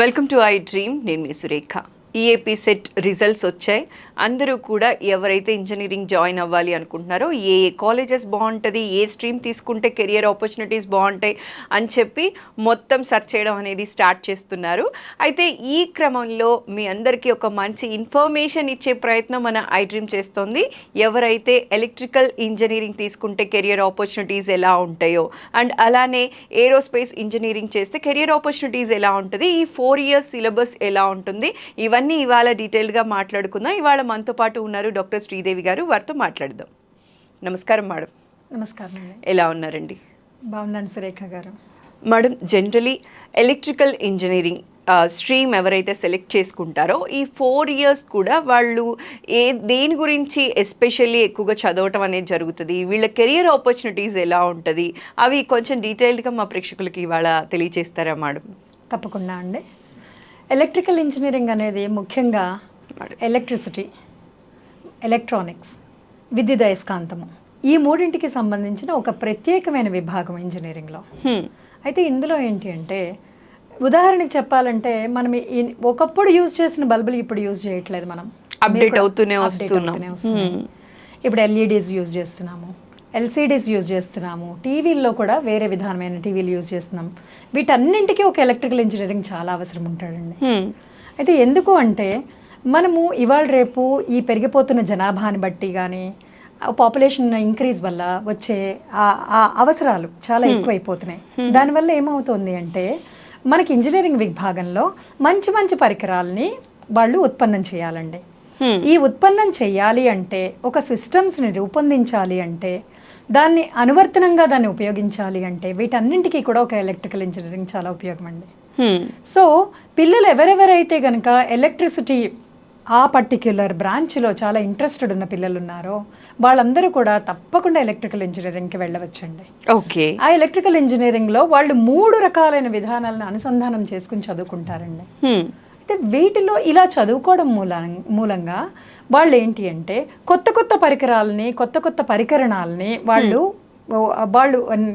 Welcome to I dream నేను మీ Surekha. EAP CET results వచ్చాయి. అందరూ కూడా ఎవరైతే ఇంజనీరింగ్ జాయిన్ అవ్వాలి అనుకుంటున్నారో ఏ ఏ కాలేజెస్ బాగుంటుంది ఏ స్ట్రీమ్ తీసుకుంటే కెరియర్ ఆపర్చునిటీస్ బాగుంటాయి అని చెప్పి మొత్తం సెర్చ్ చేయడం అనేది స్టార్ట్ చేస్తున్నారు. అయితే ఈ క్రమంలో మీ అందరికీ ఒక మంచి ఇన్ఫర్మేషన్ ఇచ్చే ప్రయత్నం మన ఐ డ్రీమ్ చేస్తోంది. ఎవరైతే ఎలక్ట్రికల్ ఇంజనీరింగ్ తీసుకుంటే కెరియర్ ఆపర్చునిటీస్ ఎలా ఉంటాయో అండ్ అలానే ఏరోస్పేస్ ఇంజనీరింగ్ చేస్తే కెరియర్ ఆపర్చునిటీస్ ఎలా ఉంటుంది ఈ ఫోర్ ఇయర్స్ సిలబస్ ఎలా ఉంటుంది ఇవన్నీ ఇవాళ డీటెయిల్గా మాట్లాడుకుందాం. ఇవాళ మనతో పాటు ఉన్నారు డాక్టర్ శ్రీదేవి గారు. వారితో మాట్లాడదాం. నమస్కారం మేడం. నమస్కారం ఎలా ఉన్నారండి? బాగున్నాను సురేఖ గారు. Madam generally electrical engineering stream ఎవరైతే సెలెక్ట్ చేసుకుంటారో ఈ ఫోర్ ఇయర్స్ కూడా వాళ్ళు ఏ దేని గురించి ఎస్పెషల్లీ ఎక్కువగా చదవటం అనేది జరుగుతుంది వీళ్ళ కెరియర్ ఆపర్చునిటీస్ ఎలా ఉంటుంది అవి కొంచెం డీటెయిల్డ్గా మా ప్రేక్షకులకి ఇవాళ తెలియజేస్తారా మేడం? తప్పకుండా అండి. ఎలక్ట్రికల్ ఇంజనీరింగ్ అనేది ముఖ్యంగా. ఎలక్ట్రిసిటీ ఎలక్ట్రానిక్స్ విద్యుత్ అయస్కాంతము ఈ మూడింటికి సంబంధించిన ఒక ప్రత్యేకమైన విభాగం ఇంజనీరింగ్లో. అయితే ఇందులో ఏంటి అంటే ఉదాహరణకి చెప్పాలంటే మనం ఒకప్పుడు యూజ్ చేసిన బల్బులు ఇప్పుడు యూజ్ చేయట్లేదు మనం కూడా అవుతూనే వస్తున్నాం. ఇప్పుడు ఎల్ఈడీస్ యూజ్ చేస్తున్నాము ఎల్సిడీస్ యూజ్ చేస్తున్నాము టీవీల్లో కూడా వేరే విధానమైన టీవీలు యూజ్ చేస్తున్నాం. వీటన్నింటికీ ఒక ఎలక్ట్రికల్ ఇంజనీరింగ్ చాలా అవసరం ఉంటాడండి. అయితే ఎందుకు అంటే మనము ఇవాళ రేపు ఈ పెరిగిపోతున్న జనాభాని బట్టి కానీ పాపులేషన్ ఇంక్రీజ్ వల్ల వచ్చే ఆ- అవసరాలు చాలా ఎక్కువైపోతున్నాయి. దానివల్ల ఏమవుతుంది అంటే మనకి ఇంజనీరింగ్ విభాగంలో మంచి మంచి పరికరాలని వాళ్ళు ఉత్పన్నం చేయాలండి. ఈ ఉత్పన్నం చేయాలి అంటే ఒక సిస్టమ్స్ని రూపొందించాలి అంటే దాన్ని అనువర్తనంగా దాన్ని ఉపయోగించాలి అంటే వీటన్నింటికీ కూడా ఒక ఎలక్ట్రికల్ ఇంజనీరింగ్ చాలా ఉపయోగం అండి Hmm. సో పిల్లలు ఎవరెవరైతే కనుక ఎలక్ట్రిసిటీ ఆ పర్టిక్యులర్ బ్రాంచ్లో చాలా ఇంట్రెస్టెడ్ ఉన్న పిల్లలు ఉన్నారో వాళ్ళందరూ కూడా తప్పకుండా ఎలక్ట్రికల్ ఇంజనీరింగ్కి వెళ్ళవచ్చండి ఓకే ఆ ఎలక్ట్రికల్ ఇంజనీరింగ్లో వాళ్ళు మూడు రకాలైన విధానాలను అనుసంధానం చేసుకుని చదువుకుంటారండి Hmm. అయితే వీటిలో ఇలా చదువుకోవడం మూలం మూలంగా వాళ్ళు ఏంటి అంటే కొత్త కొత్త పరికరాలని కొత్త కొత్త పరికరణాలని వాళ్ళు వాళ్ళు వాళ్ళు.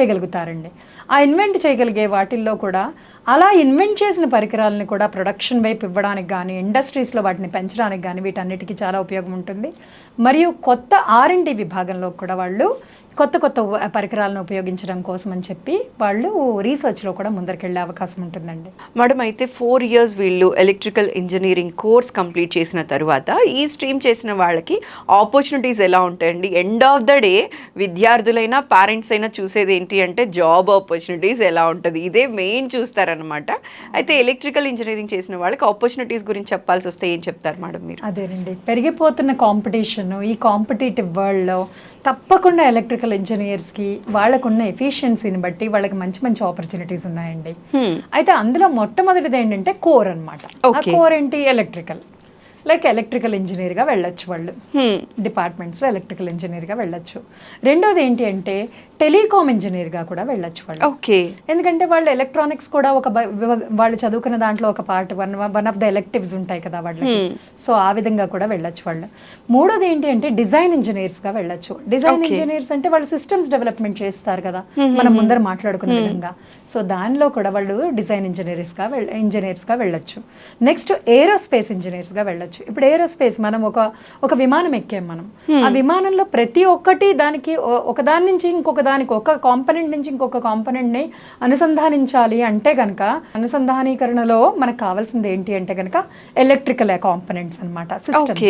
చేయగలుగుతారండి. ఆ ఇన్వెంట్ చేయగలిగే వాటిల్లో కూడా అలా ఇన్వెంట్ చేసిన పరికరాలని కూడా ప్రొడక్షన్ వైపు ఇవ్వడానికి కానీ ఇండస్ట్రీస్లో వాటిని పెంచడానికి కానీ వీటన్నిటికీ చాలా ఉపయోగం ఉంటుంది. మరియు కొత్త ఆర్ఎండి విభాగంలో కూడా వాళ్ళు కొత్త కొత్త పరికరాలను ఉపయోగించడం కోసం అని చెప్పి వాళ్ళు రీసెర్చ్లో కూడా ముందరికెళ్ళే అవకాశం ఉంటుందండి. మేడం అయితే ఫోర్ ఇయర్స్ వీళ్ళు ఎలక్ట్రికల్ ఇంజనీరింగ్ కోర్స్ కంప్లీట్ చేసిన తర్వాత ఈ స్ట్రీమ్ చేసిన వాళ్ళకి ఆపర్చునిటీస్ ఎలా ఉంటాయండి? ఎండ్ ఆఫ్ ద డే విద్యార్థులైనా పేరెంట్స్ అయినా చూసేది ఏంటి అంటే జాబ్ ఆపర్చునిటీస్ ఎలా ఉంటుంది? ఇదే మెయిన్ చూస్తారనమాట అయితే ఎలక్ట్రికల్ ఇంజనీరింగ్ చేసిన వాళ్ళకి ఆపర్చునిటీస్ గురించి చెప్పాల్సి వస్తే ఏం చెప్తారు మేడం మీరు? అదేనండి. పెరిగిపోతున్న కాంపిటీషన్ ఈ కాంపిటేటివ్ వరల్డ్లో తప్పకుండా ఎలక్ట్రికల్ ఇంజనీర్స్కి వాళ్ళకున్న ఎఫిషియన్సీని బట్టి వాళ్ళకి మంచి మంచి ఆపర్చునిటీస్ ఉన్నాయండి Hmm. అయితే అందులో మొట్టమొదటిది ఏంటంటే కోర్ అనమాట. కోర్ ఏంటి ఎలక్ట్రికల్ లైక్ ఎలక్ట్రికల్ ఇంజనీర్గా వెళ్ళొచ్చు వాళ్ళు. Hmm. డిపార్ట్మెంట్స్లో ఎలక్ట్రికల్ ఇంజనీర్గా వెళ్ళొచ్చు. రెండోది ఏంటి అంటే టెలికామ్ ఇంజనీర్గా కూడా వెళ్ళొచ్చు వాళ్ళు. ఓకే ఎందుకంటే వాళ్ళు ఎలక్ట్రానిక్స్ కూడా ఒక వాళ్ళు చదువుకున్న దాంట్లో ఒక part one one of the electives ఉంటాయి కదా వాళ్ళకి. సో ఆ విధంగా కూడా వెళ్ళొచ్చు వాళ్ళు. మూడోది ఏంటి అంటే డిజైన్ ఇంజనీర్స్గా వెళ్ళొచ్చు. డిజైన్. ఇంజనీర్స్ అంటే వాళ్ళు సిస్టమ్స్ డెవలప్మెంట్ చేస్తారు కదా. మనం ముందర మాట్లాడుకున్న విధంగా. సో దానిలో కూడా వాళ్ళు డిజైన్ ఇంజనీర్స్గా వెళ్ళ ఇంజనీర్స్గా వెళ్ళొచ్చు. నెక్స్ట్ ఏరోస్పేస్ ఇంజనీర్స్గా వెళ్ళొచ్చు ఇప్పుడు ఏరోస్పేస్ మనం ఒక ఒక విమానం ఎక్కాం మనం. ఆ విమానంలో ప్రతి ఒక్కటి దానికి ఓ- ఒక దాని నుంచి ఇంకొక దానికి ఒక కాంపనెంట్ నుంచి ఇంకొక కాంపనెంట్ని అనుసంధానించాలి అంటే గనక అనుసంధానీకరణలో మనకు కావాల్సింది ఏంటి అంటే గనక ఎలక్ట్రికల్ కాంపనెంట్స్ అనమాట. సిస్టమ్స్.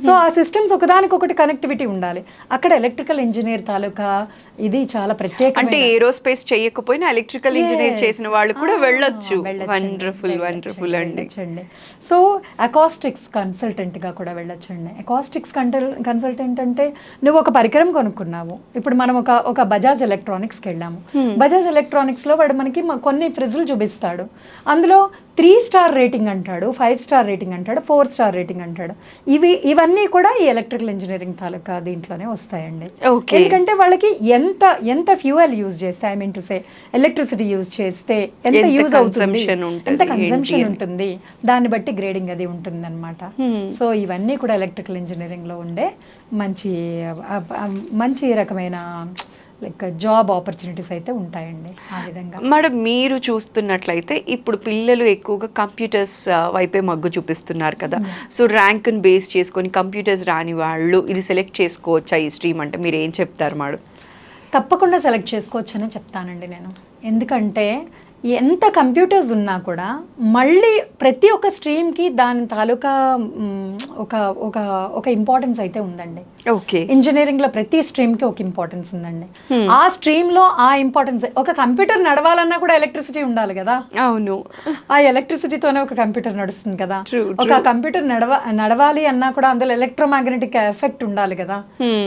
సో ఆ సిస్టమ్స్ ఒకదానికొకటి కనెక్టివిటీ ఉండాలి. అక్కడ ఎలక్ట్రికల్ ఇంజనీర్ తాలూకా ఇది చాలా ప్రత్యేక అంటే ఏరోస్పేస్ చేయకపోయినా ఎలక్ట్రికల్ ఇంజనీర్ చేసిన వాళ్ళు కూడా వెళ్ళొచ్చు. వండర్ఫుల్ వండర్ఫుల్ అండి. సో అకాస్టిక్స్ కన్సల్టెంట్ గా కూడా వెళ్ళొచ్చండి. అకాస్టిక్స్ కన్సల్టెంట్ అంటే నువ్వు ఒక పరికరం కొనుక్కున్నావు. ఇప్పుడు మనం ఒక ఒక బజాజ్ ఎలక్ట్రానిక్స్కి వెళ్ళాము. బజాజ్ ఎలక్ట్రానిక్స్లో వాడు మనకి కొన్ని ఫ్రిడ్జ్లు చూపిస్తాడు. అందులో త్రీ స్టార్ రేటింగ్ అంటాడు ఫైవ్ స్టార్ రేటింగ్ అంటాడు ఫోర్ స్టార్ రేటింగ్ అంటాడు ఇవి ఇవన్నీ కూడా ఈ ఎలక్ట్రికల్ ఇంజనీరింగ్ తాలూకా దీంట్లోనే వస్తాయండి. ఎందుకంటే వాళ్ళకి ఎంత ఎంత ఫ్యూయల్ యూజ్ చేస్తే I mean to say electricity use చేస్తే ఎంత యూజ్ అవుతుంది ఎంత కన్సంప్షన్. ఉంటుంది దాన్ని బట్టి గ్రేడింగ్ అది ఉంటుంది అనమాట సో ఇవన్నీ కూడా ఎలక్ట్రికల్ ఇంజనీరింగ్లో ఉండే మంచి మంచి రకమైన లైక్ జాబ్ ఆపర్చునిటీస్ అయితే ఉంటాయండి ఆ విధంగా. మేడం మీరు చూస్తున్నట్లయితే ఇప్పుడు పిల్లలు ఎక్కువగా కంప్యూటర్స్ వైపే మగ్గు చూపిస్తున్నారు కదా. సో ర్యాంక్ని బేస్ చేసుకొని కంప్యూటర్స్ రాని వాళ్ళు ఇది సెలెక్ట్ చేసుకోవచ్చా ఈ స్ట్రీమ్ అంటే? మీరు ఏం చెప్తారు మేడం? తప్పకుండా సెలెక్ట్ చేసుకోవచ్చనే చెప్తానండి నేను. ఎందుకంటే ఎంత కంప్యూటర్స్ ఉన్నా కూడా మళ్ళీ ప్రతి ఒక్క స్ట్రీమ్కి దాని తాలూకా ఒక ఒక ఒక ఇంపార్టెన్స్ అయితే ఉందండి. ఓకే. ఇంజనీరింగ్లో ప్రతి స్ట్రీమ్కి ఒక ఇంపార్టెన్స్ ఉందండి. ఆ స్ట్రీమ్లో ఆ ఇంపార్టెన్స్ ఒక కంప్యూటర్ నడవాలన్నా కూడా ఎలక్ట్రిసిటీ ఉండాలి కదా. అవును. ఆ ఎలక్ట్రిసిటీతోనే ఒక కంప్యూటర్ నడుస్తుంది కదా. ఒక కంప్యూటర్ నడవ నడవాలి అన్నా కూడా అందులో ఎలక్ట్రోమాగ్నెటిక్ ఎఫెక్ట్ ఉండాలి కదా.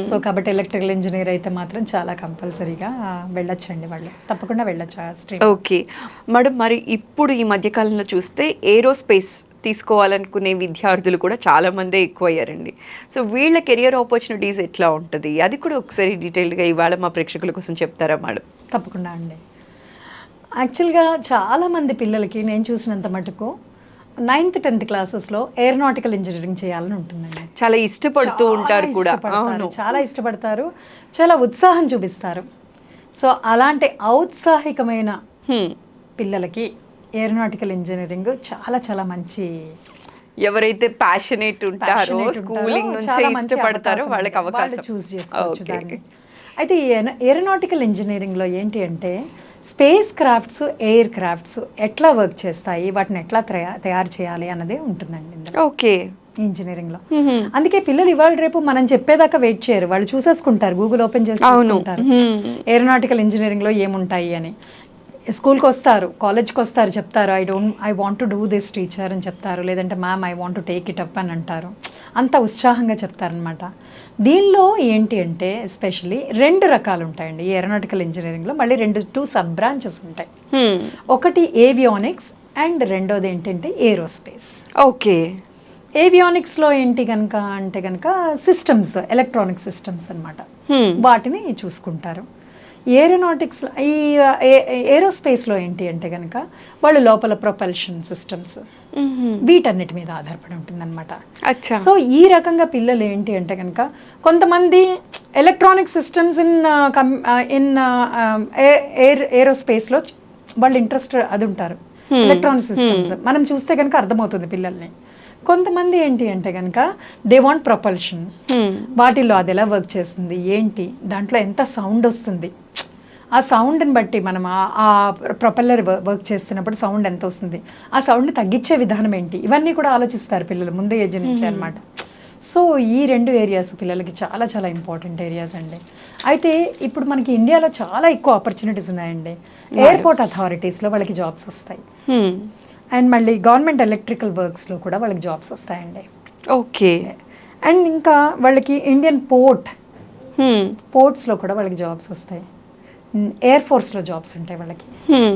సో కాబట్టి ఎలక్ట్రికల్ ఇంజనీర్ అయితే మాత్రం చాలా కంపల్సరీగా వెళ్ళొచ్చండి వాళ్ళు. తప్పకుండా వెళ్ళొచ్చు ఆ స్ట్రీమ్. ఓకే. మేడం మరి ఇప్పుడు ఈ మధ్యకాలంలో చూస్తే ఏరోస్పేస్ తీసుకోవాలనుకునే విద్యార్థులు కూడా చాలా మందే ఎక్కువ అయ్యారండి సో వీళ్ళ కెరియర్ ఆపర్చునిటీస్ ఎట్లా ఉంటుంది? అది కూడా ఒకసారి డీటెయిల్గా ఇవాళ మా ప్రేక్షకుల కోసం చెప్తారా మేడం? తప్పకుండా అండి. యాక్చువల్గా చాలామంది పిల్లలకి నేను చూసినంత మటుకు నైన్త్ టెన్త్ క్లాసెస్లో ఏరోనాటికల్ ఇంజనీరింగ్ చేయాలని ఉంటుందండి. చాలా ఇష్టపడుతూ ఉంటారు కూడా. చాలా ఇష్టపడతారు చాలా ఉత్సాహం చూపిస్తారు. సో అలాంటి ఔత్సాహికమైన. పిల్లలకి ఏరోనాటికల్ ఇంజనీరింగ్ చాలా చాలా మంచి ఎవరైతే ప్యాషనేట్ ఉంటారో స్కూలింగ్ నుంచి ఇష్టపడతారో వాళ్ళకి అవకాశం. చూస్ చేసుకోవచ్చు దాన్ని. అయితే ఏరోనాటికల్ ఇంజనీరింగ్లో ఏంటి అంటే స్పేస్ క్రాఫ్ట్స్ ఎయిర్ క్రాఫ్ట్స్ ఎట్లా వర్క్ చేస్తాయి వాటిని ఎట్లా తయా- తయారు చేయాలి అన్నదే ఉంటుందండి ఓకే ఇంజనీరింగ్లో అందుకే పిల్లలు ఇవాళ రేపు మనం చెప్పేదాకా వెయిట్ చేయరు. వాళ్ళు చూసేసుకుంటారు గూగుల్ ఓపెన్. చూసుకుంటారు. ఏరోనాటికల్ ఇంజనీరింగ్లో ఏముంటాయి అని. స్కూల్కి వస్తారు కాలేజ్కి వస్తారు చెప్తారు I don't I want to do this teacher అని చెప్తారు. లేదంటే ma'am I want to take it up అని అంటారు. అంత ఉత్సాహంగా చెప్తారనమాట దీనిలో ఏంటి అంటే ఎస్పెషలీ రెండు రకాలు ఉంటాయండి ఈ ఏరోనాటికల్ ఇంజనీరింగ్లో మళ్ళీ రెండు టూ సబ్ బ్రాంచెస్ ఉంటాయి. ఒకటి ఏవియానిక్స్ అండ్ రెండోది ఏంటంటే ఏరోస్పేస్. ఓకే. ఏవియానిక్స్లో ఏంటి కనుక అంటే కనుక సిస్టమ్స్ ఎలక్ట్రానిక్ సిస్టమ్స్ అన్నమాట. హ్మ్. వాటిని చూసుకుంటారు. ఏరోనాటిక్స్లో ఈ ఏరోస్పేస్లో ఏంటి అంటే కనుక వాళ్ళు లోపల ప్రొపల్షన్ సిస్టమ్స్. వీటన్నిటి మీద ఆధారపడి ఉంటుందన్నమాట. సో ఈ రకంగా పిల్లలు ఏంటి అంటే కనుక కొంతమంది electronic systems in in air ఏరోస్పేస్లో వాళ్ళు ఇంట్రెస్ట్ అది ఉంటారు. Electronic systems. మనం చూస్తే కనుక అర్థమవుతుంది పిల్లల్ని. కొంతమంది ఏంటి అంటే కనుక దే వాంట్ ప్రొపల్షన్. వాటిల్లో అది ఎలా వర్క్ చేస్తుంది ఏంటి దాంట్లో ఎంత సౌండ్ వస్తుంది ఆ సౌండ్ని బట్టి మనం ఆ- ప్రొపెల్లర్ వర్క్ చేస్తున్నప్పుడు సౌండ్ ఎంత వస్తుంది? ఆ సౌండ్ని తగ్గించే విధానం ఏంటి? ఇవన్నీ కూడా ఆలోచిస్తారు పిల్లలు ముందే ఏజ్ నుంచి అనమాట సో ఈ రెండు ఏరియాస్ పిల్లలకి చాలా చాలా ఇంపార్టెంట్ ఏరియాస్ అండి. అయితే ఇప్పుడు మనకి ఇండియాలో చాలా ఎక్కువ ఆపర్చునిటీస్ ఉన్నాయండి. ఎయిర్పోర్ట్ అథారిటీస్లో వాళ్ళకి జాబ్స్ వస్తాయి. అండ్ మళ్ళీ గవర్నమెంట్ ఎలక్ట్రికల్ వర్క్స్లో కూడా వాళ్ళకి జాబ్స్ వస్తాయండి. ఓకే. అండ్ ఇంకా వాళ్ళకి ఇండియన్ పోర్ట్. పోర్ట్స్లో కూడా వాళ్ళకి జాబ్స్ వస్తాయి. ఎయిర్ ఫోర్స్లో జాబ్స్ ఉంటాయి వాళ్ళకి.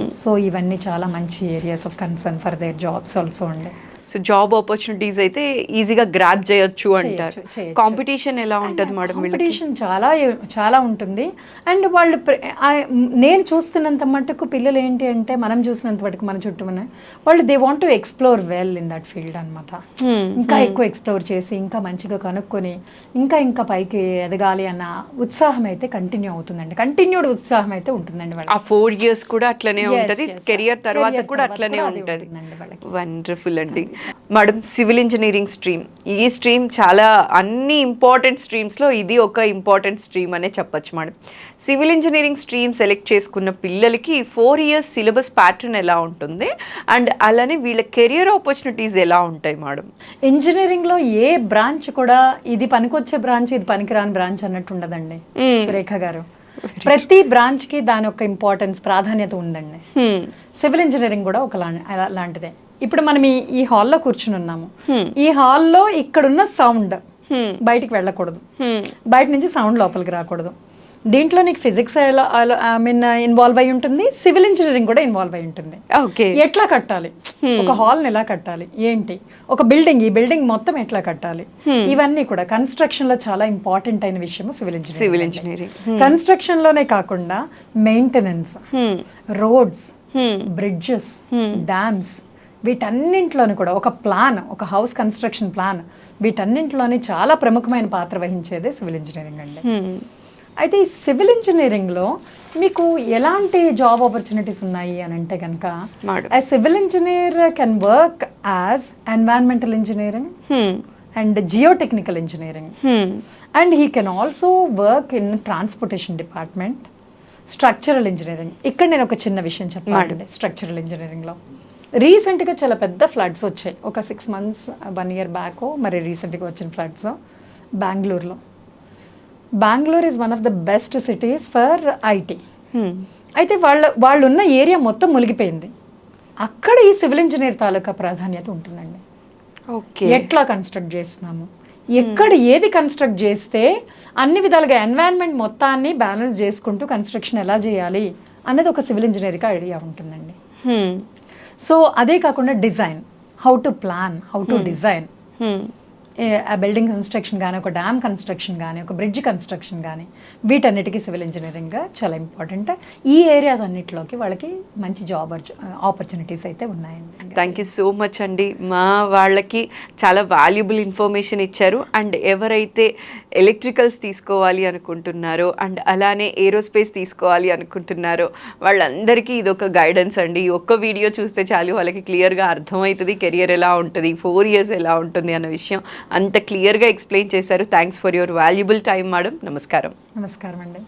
సో ఇవన్నీ చాలా మంచి areas of concern for their jobs also అండి సో జాబ్ ఆపర్చునిటీస్ అయితే ఈజీగా గ్రాప్ చేయొచ్చు అంటారు. కాంపిటీషన్ ఎలా ఉంటుంది మేడం కాంపిటీషన్ చాలా చాలా ఉంటుంది. అండ్ వాళ్ళు నేను చూస్తున్నంత మటుకు పిల్లలు ఏంటి అంటే మనం చూసినంత మటుకు మన చుట్టూ ఉన్న వాళ్ళు they want to explore well in that field అనమాట Hmm. ఇంకా ఎక్కువ ఎక్స్ప్లోర్ చేసి ఇంకా మంచిగా కనుక్కొని ఇంకా ఇంకా పైకి ఎదగాలి అన్న ఉత్సాహం అయితే కంటిన్యూ అవుతుందండి. కంటిన్యూడ్ ఉత్సాహం అయితే ఉంటుందండి ఆ ఫోర్ ఇయర్స్ కూడా అట్లనే ఉంటది. కెరియర్ తర్వాత కూడా అట్లనే ఉంటది. వండర్ఫుల్ అండి. మేడం సివిల్ ఇంజనీరింగ్ స్ట్రీమ్ ఈ స్ట్రీమ్ చాలా అన్ని ఇంపార్టెంట్ స్ట్రీమ్స్లో ఇది ఒక ఇంపార్టెంట్ స్ట్రీమ్ అనే చెప్పొచ్చు madam civil engineering stream select చేసుకున్న పిల్లలకి ఫోర్ ఇయర్స్ సిలబస్ ప్యాటర్న్ ఎలా ఉంటుంది? అండ్ అలానే వీళ్ళ కెరియర్ ఆపర్చునిటీస్ ఎలా ఉంటాయి మేడం ఇంజనీరింగ్లో ఏ బ్రాంచ్ కూడా ఇది పనికొచ్చే బ్రాంచ్ ఇది పనికిరాని బ్రాంచ్ అన్నట్టు ఉండదండి సురేఖ గారు. ప్రతి బ్రాంచ్కి దాని యొక్క ఇంపార్టెన్స్ ప్రాధాన్యత ఉందండి. Hmm. సివిల్ ఇంజనీరింగ్ కూడా ఒక లాంటిదే ఇప్పుడు మనం ఈ హాల్లో కూర్చుని ఉన్నాము. ఈ హాల్లో ఇక్కడున్న సౌండ్ బయటికి వెళ్ళకూడదు. బయట నుంచి సౌండ్ లోపలికి రాకూడదు. దీంట్లో నీకు ఫిజిక్స్ ఐ మీన్ ఇన్వాల్వ్ అయి ఉంటుంది. సివిల్ ఇంజనీరింగ్ కూడా ఇన్వాల్వ్ అయి ఉంటుంది. ఓకే. ఎట్లా కట్టాలి? ఒక హాల్ని ఎలా కట్టాలి? ఏంటి? ఒక బిల్డింగ్ ఈ బిల్డింగ్ మొత్తం ఎట్లా కట్టాలి? ఇవన్నీ కూడా కన్స్ట్రక్షన్లో చాలా ఇంపార్టెంట్ అయిన విషయం సివిల్ ఇంజనీరింగ్ సివిల్ ఇంజనీరింగ్. కన్స్ట్రక్షన్లోనే కాకుండా మెయింటెనెన్స్ రోడ్స్ బ్రిడ్జెస్ డ్యామ్స్ వీటన్నింటిలోని కూడా ఒక ప్లాన్ ఒక హౌస్ కన్స్ట్రక్షన్ ప్లాన్ వీటన్నింటిలోని చాలా ప్రముఖమైన పాత్ర వహించేదే సివిల్ ఇంజనీరింగ్ అండి. అయితే ఈ సివిల్ ఇంజనీరింగ్లో మీకు ఎలాంటి జాబ్ ఆపర్చునిటీస్ ఉన్నాయి అని అంటే కనుక a civil engineer can work as environmental engineering. And geotechnical engineering. And he can also work in transportation department structural engineering ఇక్కడ నేను ఒక చిన్న విషయం చెప్పాలండి స్ట్రక్చరల్ ఇంజనీరింగ్లో రీసెంట్గా చాలా పెద్ద ఫ్లడ్స్ వచ్చాయి. ఒక six months one year back మరి రీసెంట్గా వచ్చిన ఫ్లడ్స్ బెంగళూరులో Bengaluru is one of the best cities for IT. అయితే వాళ్ళ వాళ్ళు ఉన్న ఏరియా మొత్తం మునిగిపోయింది. అక్కడ ఈ సివిల్ ఇంజనీర్ తాలూకా ప్రాధాన్యత ఉంటుందండి. ఓకే. ఎట్లా కన్స్ట్రక్ట్ చేస్తున్నాము? ఎక్కడ ఏది కన్స్ట్రక్ట్ చేస్తే అన్ని విధాలుగా ఎన్వైరన్మెంట్ మొత్తాన్ని బ్యాలెన్స్ చేసుకుంటూ కన్స్ట్రక్షన్ ఎలా చేయాలి అనేది ఒక సివిల్ ఇంజనీర్కి ఐడియా ఉంటుందండి. హ్మ్. సో అదే కాకుండా design how to plan how to design building construction కానీ ఒక డ్యామ్ కన్స్ట్రక్షన్ కానీ ఒక బ్రిడ్జ్ కన్స్ట్రక్షన్ కానీ వీటన్నిటికీ సివిల్ ఇంజనీరింగ్ చాలా ఇంపార్టెంట్ ఈ ఏరియాస్ అన్నిటిలోకి వాళ్ళకి మంచి జాబ్ ఆపర్చునిటీస్ అయితే ఉన్నాయండి. థ్యాంక్ యూ సో మచ్ అండి. మా వాళ్ళకి చాలా వాల్యుబుల్ ఇన్ఫర్మేషన్ ఇచ్చారు. అండ్ ఎవరైతే ఎలక్ట్రికల్స్ తీసుకోవాలి అనుకుంటున్నారో అండ్ అలానే ఏరోస్పేస్ తీసుకోవాలి అనుకుంటున్నారో వాళ్ళందరికీ ఇది ఒక గైడెన్స్ అండి ఒక్క వీడియో చూస్తే చాలు వాళ్ళకి క్లియర్గా అర్థమవుతుంది కెరియర్ ఎలా ఉంటుంది ఫోర్ ఇయర్స్ ఎలా ఉంటుంది అన్న విషయం. అంత క్లియర్గా ఎక్స్ప్లెయిన్ చేశారు. Thanks for your valuable time madam. నమస్కారం. నమస్కారం అండి